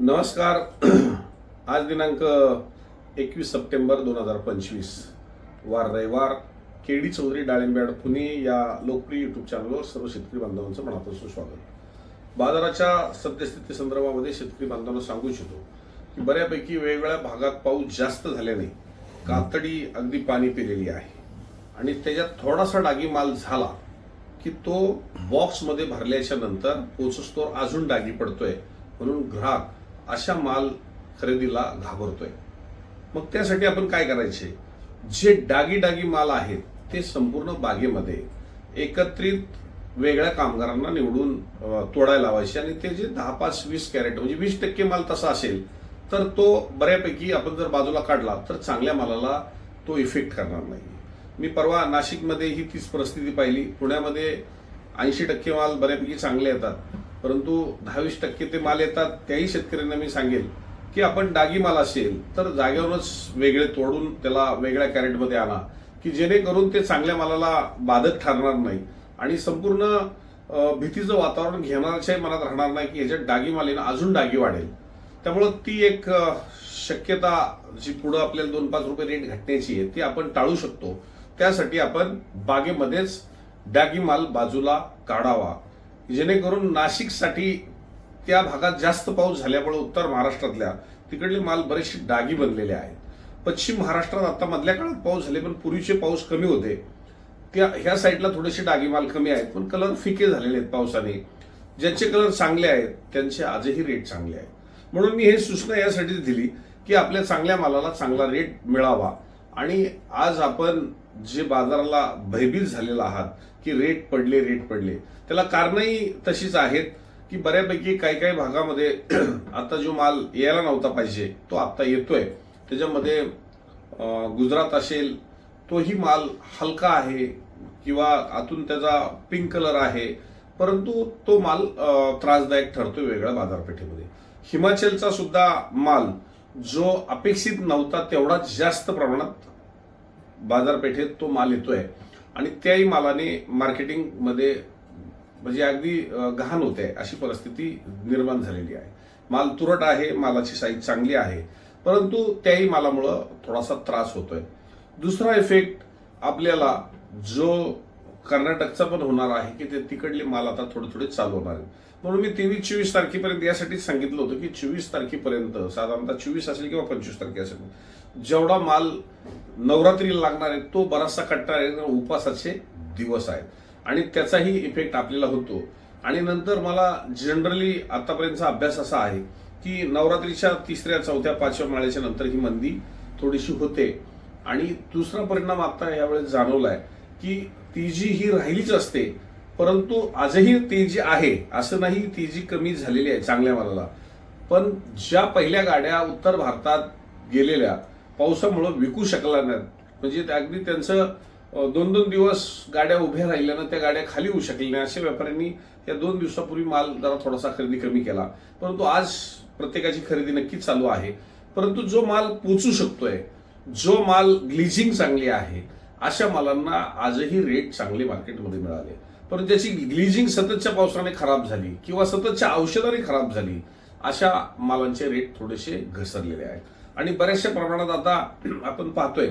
नमस्कार. आज दिनांक एकवीस सप्टेंबर दोन हजार पंचवीस. वार रविवार केडी चौधरी डाळिंब्याड पुणे या लोकप्रिय यूट्यूब चॅनलवर सर्व शेतकरी बांधवांचं मनापासून स्वागत. बाजाराच्या सद्यस्थिती संदर्भामध्ये शेतकरी बांधवांना सांगू इच्छितो की बऱ्यापैकी वेगवेगळ्या भागात पाऊस जास्त झाल्याने कातडी अगदी पाणी पिलेली आहे. आणि त्याच्यात थोडासा डागी माल झाला की तो बॉक्समध्ये भरल्याच्या नंतर पोचस्तोर अजून डागी पडतोय म्हणून ग्राहक अशा माल खरेदीला घाबरतोय. मग त्यासाठी आपण काय करायचे? जे डागी डागी माल आहेत ते संपूर्ण बागेमध्ये एकत्रित वेगळ्या कामगारांना निवडून तोडायला लावायचे आणि ते जे दहा पाच वीस कॅरेट म्हणजे वीस टक्के माल तसा असेल तर तो बऱ्यापैकी आपण जर बाजूला काढला तर चांगल्या मालाला तो इफेक्ट करणार नाही. मी परवा नाशिकमध्ये ही तीच परिस्थिती पाहिली. पुण्यामध्ये ऐंशी टक्के माल बऱ्यापैकी चांगले येतात. परंतु दहावीस टक्के ते माल येतात त्याही शेतकऱ्यांना मी सांगेल की आपण डागी माल असेल तर जागेवरच वेगळे तोडून त्याला वेगळ्या कॅरेटमध्ये आणा की जेणेकरून ते चांगल्या मालाला बाधक ठरणार नाही. आणि संपूर्ण भीतीचं वातावरण घेणाऱ्याच्याही मनात राहणार नाही की ह्याच्यात डागी मालेनं अजून डागी वाढेल. त्यामुळं ती एक शक्यता जी पुढं आपल्याला दोन पाच रुपये रेट घटण्याची आहे ती आपण टाळू शकतो. त्यासाठी आपण बागेमध्येच डागी माल बाजूला काढावा. जेणेकरून नाशिकसाठी त्या भागात जास्त पाऊस झाल्यामुळे उत्तर महाराष्ट्रातल्या तिकडले माल बरेचसे डागी बनलेले आहेत. पश्चिम महाराष्ट्रात आता मधल्या काळात पाऊस झाले पण पूर्वीचे पाऊस कमी होते. त्या ह्या साईडला थोडेसे डागी माल कमी आहेत पण कलर फिके झालेले आहेत पावसाने. ज्यांचे कलर चांगले आहेत त्यांचे आजही रेट चांगले आहेत. म्हणून मी हे सूचना यासाठीच दिली की आपल्या चांगल्या मालाला चांगला रेट मिळावा. आणि आज आपण जे बाजाराला भयभीत झालेला आहात की रेट पडले रेट पडले त्याला कारणही तशीच आहेत की बऱ्यापैकी काही काही भागामध्ये आता जो माल यायला नव्हता पाहिजे तो आत्ता येतोय. त्याच्यामध्ये गुजरात असेल तोही माल हलका आहे किंवा आतून त्याचा पिंक कलर आहे परंतु तो माल त्रासदायक ठरतो वेगळ्या बाजारपेठेमध्ये. हिमाचलचा सुद्धा माल जो अपेक्षित नव्हता तेवढा जास्त प्रमाणात बाजारपेठेत तो माल येतोय. आणि त्याही मालाने मार्केटिंगमध्ये म्हणजे अगदी गहाण होत आहे अशी परिस्थिती निर्माण झालेली आहे. माल तुरट आहे मालाची साईज चांगली आहे परंतु त्याही मालामुळं थोडासा त्रास होतोय. दुसरा इफेक्ट आपल्याला जो कर्नाटकचा पण होणार आहे की ते तिकडले माल आता थोडे थोडे चालू होणार आहे. म्हणून मी तेवीस चोवीस तारखेपर्यंत यासाठी सांगितलं होतं की चोवीस तारखेपर्यंत साधारणतः चोवीस असेल किंवा पंचवीस तारखे असेल जेवढा माल नवरात्रीला लागणार आहे तो बराचसा कट्टा आहे उपासाचे दिवस आहेत. आणि त्याचाही इफेक्ट आपल्याला होतो. आणि नंतर मला जनरली आतापर्यंतचा अभ्यास असा आहे की नवरात्रीच्या तिसऱ्या चौथ्या पाचव्या माळ्याच्या नंतर ही मंदी थोडीशी होते. आणि दुसरा परिणाम आता यावेळेस आहे की तेजी ही राहिलीच असते परंतु आजही तेजी आहे असं नाही तेजी कमी झालेली आहे चांगल्या मालाला. पण ज्या पहिल्या गाड्या उत्तर भारतात गेलेल्या पावसामुळं विकू शकला नाहीत. म्हणजे अगदी त्यांचं दोन दोन दिवस गाड्या उभ्या राहिल्यानं त्या गाड्या खाली होऊ शकल्या नाही. अशा व्यापाऱ्यांनी या दोन दिवसापूर्वी माल जरा थोडासा खरेदी कमी केला. परंतु आज प्रत्येकाची खरेदी नक्कीच चालू आहे. परंतु जो माल पोचू शकतोय जो माल ग्लिजिंग चांगली आहे अशा मालांना आजही रेट चांगले मार्केटमध्ये मिळाले पण ज्याची ग्लिजिंग सततच्या पावसाने खराब झाली किंवा सततच्या औषधाने खराब झाली अशा मालांचे रेट थोडेसे घसरलेले आहेत. आणि बऱ्याचशा प्रमाणात आता आपण पाहतोय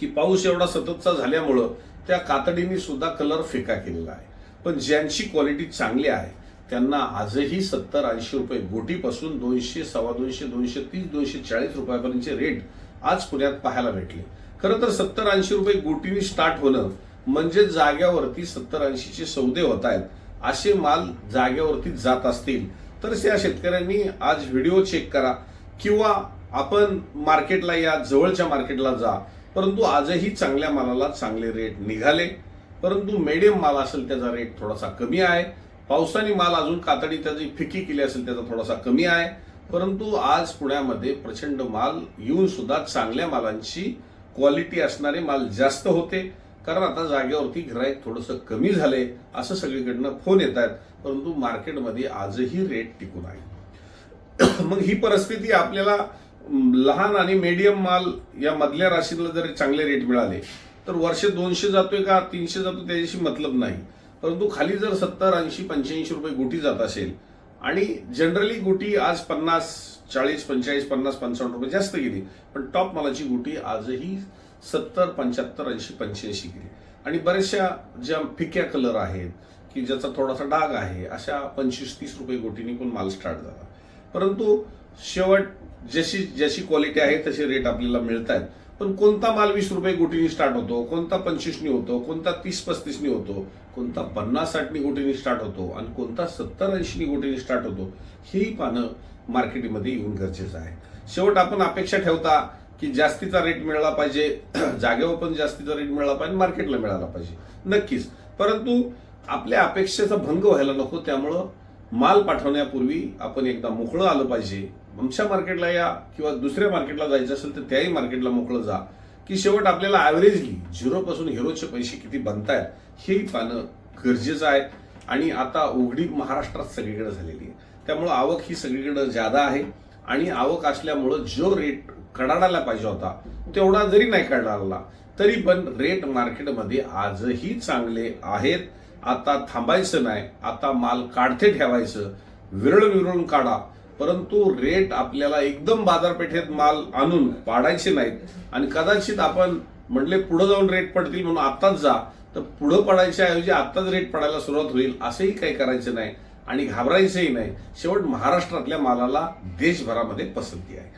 की पाऊस एवढा सततचा झाल्यामुळं त्या कातडीने सुद्धा कलर फेका केलेला आहे. पण ज्यांची क्वालिटी चांगली आहे त्यांना आजही सत्तर ऐंशी रुपये गोटीपासून दोनशे सव्वा दोनशे दोनशे तीस दोनशे चाळीस रुपयापर्यंतचे रेट आज पुण्यात पाहायला भेटले. खरं तर सत्तर ऐंशी रुपये गोटीने स्टार्ट होणं म्हणजे जाग्यावरती सत्तर ऐंशीचे सौदे होत आहेत. असे माल जाग्यावरती जात असतील. तर त्या शेतकऱ्यांनी आज व्हिडिओ चेक करा किंवा आपण मार्केटला या जवळच्या मार्केटला जा. परंतु आजही चांगल्या मालाला चांगले रेट निघाले. परंतु मेडियम माल असेल त्याचा रेट थोडासा कमी आहे. पावसाने माल अजून कातडी त्याची फिकी केली असेल त्याचा थोडासा कमी आहे. परंतु आज पुण्यामध्ये प्रचंड माल येऊन सुद्धा चांगल्या मालांची क्वालिटी असणारे माल जास्त होते. कारण आता जागेवरती गिराईक थोडंसं कमी झाले असं सगळीकडनं फोन येत आहेत. परंतु मार्केटमध्ये आजही रेट टिकून आहे. मग ही परिस्थिती आपल्याला लहान आणि मीडियम माल या मधल्या राशीला जर चांगले रेट मिळाले तर वर्ष दोनशे जातोय का तीनशे जातो त्याच्याशी मतलब नाही. परंतु खाली जर सत्तर ऐंशी पंच्याऐंशी रुपये गुटी जात असेल आणि जनरली गुटी आज पन्नास चाळीस पंचेचाळीस पन्नास पंचावन्न रुपये जास्त गेली. पण टॉप मालाची गुटी आजही सत्तर पंच्याहत्तर ऐंशी पंच्याऐंशी गेली. आणि बऱ्याचशा ज्या फिक्या कलर आहेत की ज्याचा थोडासा डाग आहे अशा पंचवीस तीस रुपये गोटीने पण माल स्टार्ट झाला. परंतु शेवट जशी जशी क्वालिटी आहे तसे रेट आपल्याला मिळत आहेत पण कोणता माल वीस रुपये गोटीने स्टार्ट होतो कोणता पंचवीसनी होतो कोणता तीस पस्तीसनी होतो कोणता पन्नास साठनी गोटीने स्टार्ट होतो आणि कोणता सत्तर ऐंशीनी गोटीने स्टार्ट होतो हेही पाहणं मार्केटमध्ये येऊन गरजेचं आहे. शेवट आपण अपेक्षा ठेवता की जास्तीचा रेट मिळाला पाहिजे जागेवर पण जास्तीचा रेट मिळाला पाहिजे मार्केटला मिळाला पाहिजे. नक्कीच. परंतु आपल्या अपेक्षेचा भंग व्हायला नको त्यामुळं माल पाठवण्यापूर्वी आपण एकदा मोकळं आलं पाहिजे आमच्या मार्केटला या किंवा दुसऱ्या मार्केटला जायचं असेल तर त्याही मार्केटला मोकळं जा. की शेवट आपल्याला ॲव्हरेजली झिरोपासून हिरोचे पैसे किती बनतायत हेही पाहणं गरजेचं आहे. आणि आता उघडी महाराष्ट्रात सगळीकडे झालेली आहे. त्यामुळं आवक ही सगळीकडे जादा आहे. आणि आवक असल्यामुळं जो रेट कडाडायला पाहिजे होता तेवढा जरी नाही कडाडला तरी पण रेट मार्केटमध्ये आजही चांगले आहेत. आता थांबायचं नाही. आता माल काढते ठेवायचं. विरळ विरळून काढा. परंतु रेट आपल्याला एकदम बाजारपेठेत माल आणून पाडायचे नाहीत. आणि कदाचित आपण म्हटले पुढे जाऊन रेट पडतील म्हणून आत्ताच जा तर पुढं पडायच्या ऐवजी आत्ताच रेट पडायला सुरुवात होईल असंही काही करायचं नाही आणि घाबरायचंही नाही. शेवट महाराष्ट्रातल्या मालाला देशभरामध्ये पसंती आहे.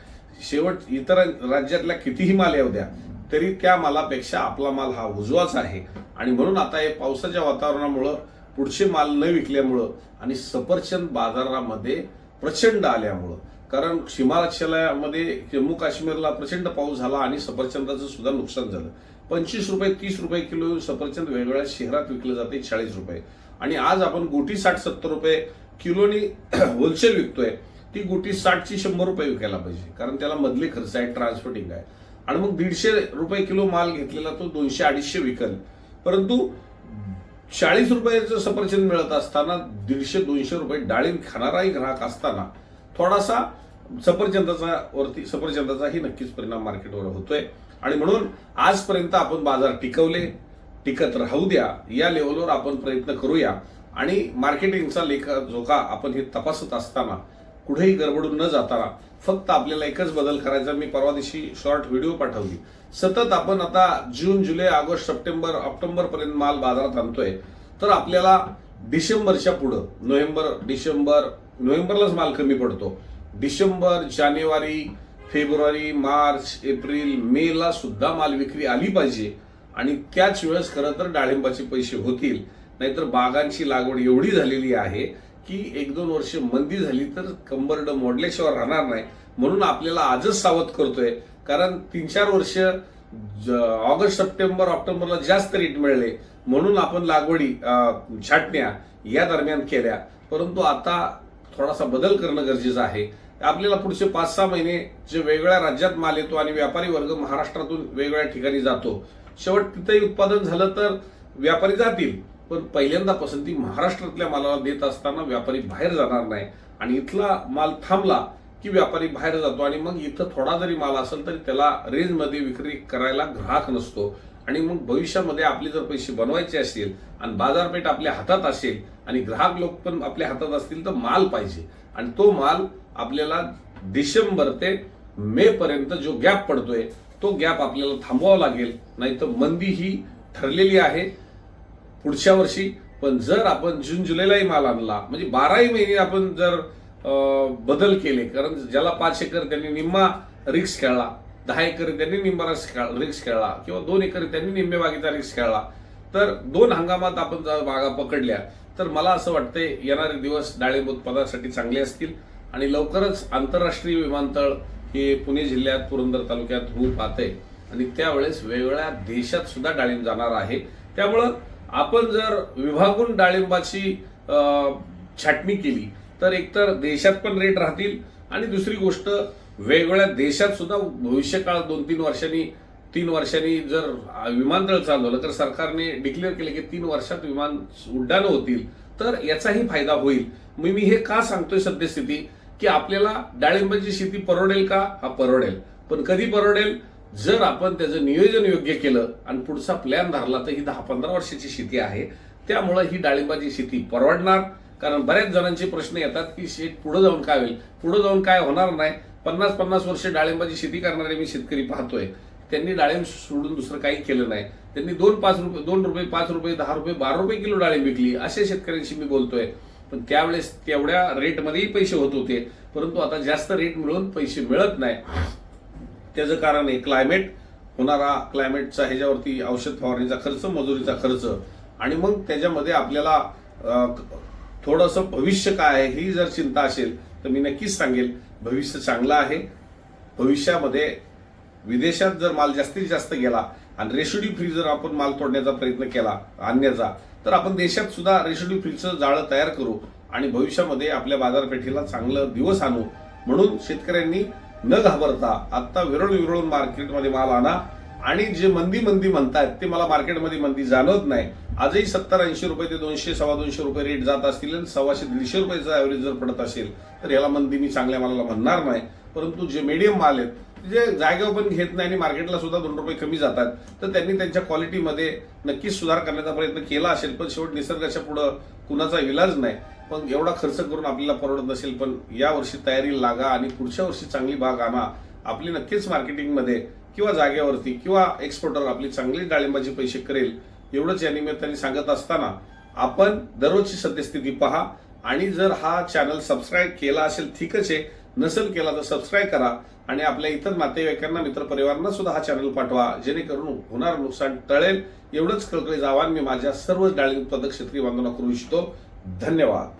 शेवट इतर राज्यातल्या कितीही माल येऊ द्या तरी त्या मालापेक्षा आपला माल हा उजवाच आहे. आणि म्हणून आता हे पावसाच्या वातावरणामुळं पुढचे माल न विकल्यामुळं आणि सफरचंद बाजारामध्ये प्रचंड आल्यामुळं. कारण हिमालयामध्ये जम्मू काश्मीरला प्रचंड पाऊस झाला आणि सफरचंदाचं सुद्धा नुकसान झालं. पंचवीस रुपये तीस रुपये किलो सफरचंद वेगवेगळ्या शहरात विकलं जाते चाळीस रुपये. आणि आज आपण गोटी साठ सत्तर रुपये किलोनी होलसेल विकतोय. ती गोटी साठची शंभर रुपये विकायला पाहिजे. कारण त्याला मधले खर्च आहे ट्रान्सपोर्टिंग आहे. आणि मग दीडशे रुपये किलो माल घेतलेला तो दोनशे अडीचशे विकल. परंतु चाळीस रुपयाचं सफरचंद मिळत असताना दीडशे दोनशे रुपये डाळिंब खाणाराही ग्राहक असताना थोडासा सफरचंदाचा वरती सफरचंदाचाही नक्कीच परिणाम मार्केटवर होतोय. आणि म्हणून आजपर्यंत आपण बाजार टिकवले टिकत राहू द्या या लेवलवर आपण प्रयत्न करूया. आणि मार्केटिंगचा लेखा जोखा आपण हे तपासत असताना कुठेही गडबडून न जाताना फक्त आपल्याला एकच बदल करायचा. मी परवा दिवशी शॉर्ट व्हिडिओ पाठवली. सतत आपण आता जून जुलै ऑगस्ट सप्टेंबर ऑक्टोबर पर्यंत माल बाजारात आणतोय. तर आपल्याला डिसेंबरच्या पुढं नोव्हेंबर डिसेंबर नोव्हेंबरलाच माल कमी पडतो. डिसेंबर जानेवारी फेब्रुवारी मार्च एप्रिल मे ला सुद्धा माल विक्री आली पाहिजे. आणि त्याच वेळेस खरं तर डाळिंबाचे पैसे होतील. नाहीतर बागांची लागवड एवढी झालेली आहे की एक दोन वर्ष मंदी झाली तर कंबरड मोडल्याशिवाय राहणार नाही. म्हणून आपल्याला आजच सावध करतोय. कारण तीन चार वर्ष ज- ऑगस्ट सप्टेंबर ऑक्टोबरला जास्त रेट मिळले. म्हणून आपण लागवडी छाटण्या या दरम्यान केल्या. परंतु आता थोडासा बदल करणं गरजेचं आहे. आपल्याला पुढचे पाच सहा महिने जे वेगवेगळ्या राज्यात माल येतो आणि व्यापारी वर्ग महाराष्ट्रातून वेगवेगळ्या ठिकाणी जातो. शेवट तिथेही उत्पादन झालं तर व्यापारी जातील. पण पहिल्यांदा पसंती महाराष्ट्रातल्या मालाला देत असताना व्यापारी बाहेर जाणार नाही आणि इथला माल थांबला की व्यापारी बाहेर जातो आणि मग इथं थोडा जरी माल असेल तरी त्याला रेंजमध्ये विक्री करायला ग्राहक नसतो. आणि मग भविष्यामध्ये आपले जर पैसे बनवायचे असतील आणि बाजारपेठ आपल्या हातात असेल आणि ग्राहक लोक पण आपल्या हातात असतील तर माल पाहिजे. आणि तो माल आपल्याला डिसेंबर ते मे पर्यंत जो गॅप पडतोय तो गॅप आपल्याला थांबवावा लागेल. नाही तर मंदी ही ठरलेली आहे. पुढच्या वर्षी पण जर आपण जून जुलैलाही माल आणला म्हणजे बाराही महिने आपण जर बदल केले कारण ज्याला पाच एकर त्यांनी निम्मा रिक्स खेळला दहा एकर त्यांनी निम्मा रिक्स खेळला किंवा दोन एकर त्यांनी निम्मे बागेचा रिक्स खेळला तर दोन हंगामात आपण जर बागा पकडल्या तर मला असं वाटतंय येणारे दिवस डाळिंब उत्पादनासाठी चांगले असतील आणि लवकरच आंतरराष्ट्रीय विमानतळ हे पुणे जिल्ह्यात पुरंदर तालुक्यात होऊ आहे आणि त्यावेळेस वेगवेगळ्या देशात सुद्धा डाळिंब जाणार आहे. त्यामुळं आपण जर विभागून डाळिंबाची छाटणी केली तर एकतर देशात पण रेट राहतील. आणि दुसरी गोष्ट वेगवेगळ्या देशात सुद्धा भविष्यकाळ दोन तीन वर्षांनी तीन वर्षांनी जर विमानतळ चालवलं तर सरकारने डिक्लेअर केले की तीन वर्षात विमान उड्डाणं होतील. तर याचाही फायदा होईल. मी मी हे का सांगतोय सद्यस्थिती? की आपल्याला डाळिंबाची शेती परवडेल का? हा परवडेल. पण कधी परवडेल? जर आपण त्याचं नियोजन योग्य केलं आणि पुढचा प्लॅन धरला तर ही दहा पंधरा वर्षाची शेती आहे. त्यामुळं ही डाळिंबाची शेती परवडणार. कारण बऱ्याच जणांचे प्रश्न येतात की शेत पुढे जाऊन काय होईल? पुढे जाऊन काय होणार नाही? पन्नास पन्नास वर्ष डाळिंबाची शेती करणारे मी शेतकरी पाहतोय. त्यांनी डाळिंब सोडून दुसरं काही केलं नाही. त्यांनी दोन पाच रुपये दोन रुपये पाच रुपये दहा रुपये बारा रुपये किलो डाळिंब विकली. अशा शेतकऱ्यांशी मी बोलतोय. पण त्यावेळेस तेवढ्या रेटमध्येही पैसे होत होते. परंतु आता जास्त रेट मिळून पैसे मिळत नाही. त्याचं कारण आहे क्लायमेट होणारा क्लायमेटचा ह्याच्यावरती औषध फवारणीचा खर्च मजुरीचा खर्च. आणि मग त्याच्यामध्ये आपल्याला थोडंसं भविष्य काय आहे ही जर चिंता असेल तर मी नक्कीच सांगेल भविष्य चांगलं आहे. भविष्यामध्ये विदेशात जर माल जास्तीत जास्त गेला आणि रेशोडी फ्री जर आपण माल तोडण्याचा प्रयत्न केला आणण्याचा तर आपण देशात सुद्धा रेशोडी फ्रीचं जाळं तयार करू आणि भविष्यामध्ये आपल्या बाजारपेठेला चांगलं दिवस आणू. म्हणून शेतकऱ्यांनी न घाबरता आत्ता विरळून विरळून मार्केटमध्ये माल आणा. आणि जे मंदी मंदी म्हणतात ते मला मार्केटमध्ये मंदी जाणवत नाही. आजही सत्तर ऐंशी रुपये ते दोनशे सव्वा दोनशे रुपये रेट जात असतील आणि सव्वाशे दीडशे रुपयाचा ॲव्हरेज जर पडत असेल तर याला मंदी मी चांगल्या मालाला म्हणणार नाही. परंतु जे मीडियम माल आहेत जे जागेवर पण घेत नाही आणि मार्केटला सुद्धा दोन रुपये कमी जातात तर त्यांनी त्यांच्या क्वालिटीमध्ये नक्कीच सुधार करण्याचा प्रयत्न केला असेल. पण शेवट निसर्गाच्या पुढं कुणाचा इलाज नाही. पण एवढा खर्च करून आपल्याला परवडत नसेल पण या वर्षी तयारी लागा आणि पुढच्या वर्षी चांगली बाग आणा. आपली नक्कीच मार्केटिंगमध्ये किंवा जागेवरती किंवा एक्सपोर्टर आपली चांगली डाळिंबाचे पैसे करेल एवढंच या निमित्ताने सांगत असताना आपण दररोजची सद्यस्थिती पहा आणि जर हा चॅनल सबस्क्राईब केला असेल ठीकच आहे. नसेल केला तर सबस्क्राईब करा आणि आपल्या इतर नातेवाईकांना मित्रपरिवारांना सुद्धा हा चॅनल पाठवा. जेणेकरून होणार नुकसान टळेल. एवढंच कळकळी जावान मी माझ्या सर्व डाळिंब उत्पादक शेतकरी बांधवांना करू इच्छितो. धन्यवाद.